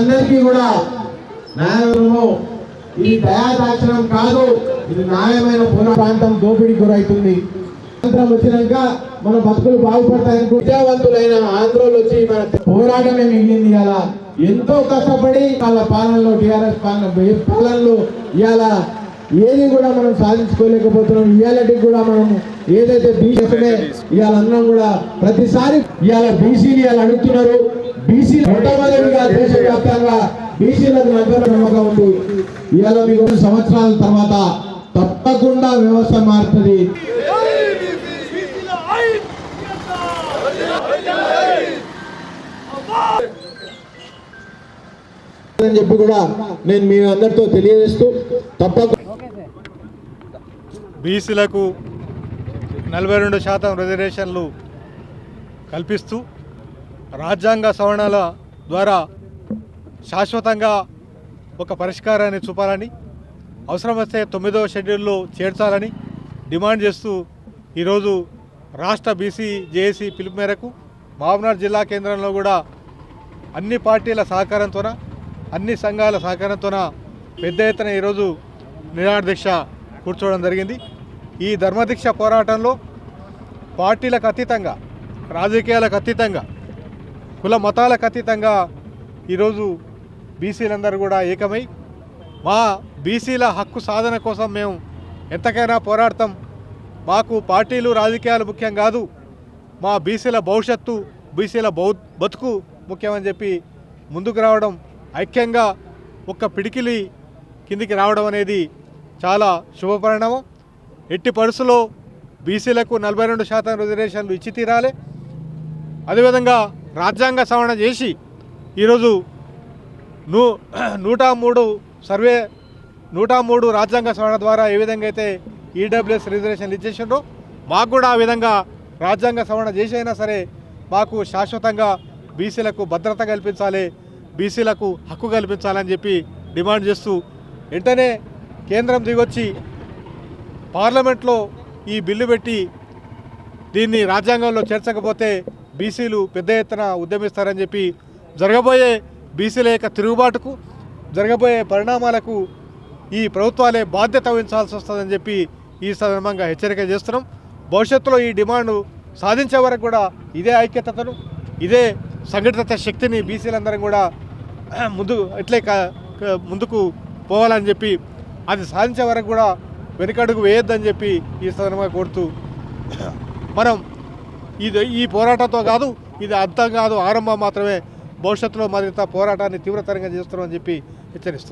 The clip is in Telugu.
అందరికీ కూడా న్యాయము ఈ దయాదాక్షణం కాదు ఇది న్యాయమైన పునః ప్రాంతం దోపిడీ గురవుతుంది. స్వాతంత్రం వచ్చినాక మన బతుకులు బాగుపడతాయని విద్యావంతులైన ఆంధ్రోలు వచ్చి మన పోరాటమే మిగిలింది ఇవాళ? ఎంతో కష్టపడి వాళ్ళ పాలనలో టిఆర్ఎస్ పాలన పాలనలో ఇవాళ ఏది కూడా మనం సాధించుకోలేకపోతున్నాం. ఇవాళకి కూడా మనం ఏదైతే బీసీనే ఇవాళ అన్నం కూడా ప్రతిసారి ఇవాళ బీసీలు ఇవాళ అడుగుతున్నారు. బీసీ మొట్టమొదటిగా దేశవ్యాప్తంగా బీసీలకు నగర నమ్మకం ఉంది. ఇవాళ మీకు సంవత్సరాల తర్వాత తప్పకుండా వ్యవస్థ మారుతుంది. అని చెప్పి కూడా నేను మీ అందరితో తెలియజేస్తూ తప్పకుండా బీసీలకు నలభై రెండు శాతం రిజర్వేషన్లు కల్పిస్తూ రాజ్యాంగ సవరణల ద్వారా శాశ్వతంగా ఒక పరిష్కారాన్ని చూపాలని అవసరం వస్తే తొమ్మిదవ షెడ్యూల్లో చేర్చాలని డిమాండ్ చేస్తూ ఈరోజు రాష్ట్ర బీసీ జేఏసీ పిలుపు మేరకు మహబూబ్నగర్ జిల్లా కేంద్రంలో కూడా అన్ని పార్టీల సహకారంతోన అన్ని సంఘాల సహకారంతోన పెద్ద ఎత్తున ఈరోజు నిరాదీక్ష కూర్చోవడం జరిగింది. ఈ ధర్మదీక్ష పోరాటంలో పార్టీలకు అతీతంగా రాజకీయాలకు అతీతంగా కుల మతాలకు అతీతంగా ఈరోజు బీసీలందరూ కూడా ఏకమై మా బీసీల హక్కు సాధన కోసం మేము ఎంతకైనా పోరాడతాం. మాకు పార్టీలు రాజకీయాలు ముఖ్యం కాదు. మా బీసీల భవిష్యత్తు బీసీల బౌ బతుకు ముఖ్యమని చెప్పి ముందుకు రావడం ఐక్యంగా ఒక్క పిడికిలి కిందికి రావడం అనేది చాలా శుభపరిణామం. ఎట్టి పరుసులో బీసీలకు నలభై రెండు శాతం రిజర్వేషన్లు ఇచ్చి తీరాలి. అదేవిధంగా రాజ్యాంగ సవరణ చేసి ఈరోజు నూ నూట మూడు సర్వే నూట మూడు రాజ్యాంగ సవరణ ద్వారా ఏ విధంగా అయితే ఈడబ్ల్యూఎస్ రిజర్వేషన్లు ఇచ్చేసిండ్రో మాకు కూడా ఆ విధంగా రాజ్యాంగ సవరణ చేసైనా సరే మాకు శాశ్వతంగా బీసీలకు భద్రత కల్పించాలి బీసీలకు హక్కు కల్పించాలని చెప్పి డిమాండ్ చేస్తూ వెంటనే కేంద్రం దిగొచ్చి పార్లమెంట్లో ఈ బిల్లు పెట్టి దీన్ని రాజ్యాంగంలో చేర్చకపోతే బీసీలు పెద్ద ఎత్తున ఉద్యమిస్తారని చెప్పి జరగబోయే బీసీల యొక్క తిరుగుబాటుకు జరగబోయే పరిణామాలకు ఈ ప్రభుత్వాలే బాధ్యత వహించాల్సి వస్తుందని చెప్పి ఈ సందర్భంగా హెచ్చరిక చేస్తున్నాం. భవిష్యత్తులో ఈ డిమాండ్ సాధించే వరకు కూడా ఇదే ఐక్యతను ఇదే సంఘటిత శక్తిని బీసీలందరం కూడా ముందు ఎట్లే ముందుకు పోవాలని చెప్పి అది సాధించే వరకు కూడా వెనుకడుగు వేయొద్దని చెప్పి ఈ సందర్భంగా కోరుతూ మనం ఇది ఈ పోరాటంతో కాదు ఇది అర్థం కాదు ఆరంభం మాత్రమే. భవిష్యత్తులో మరింత పోరాటాన్ని తీవ్రతరంగా చేస్తున్నామని చెప్పి హెచ్చరిస్తున్నాం.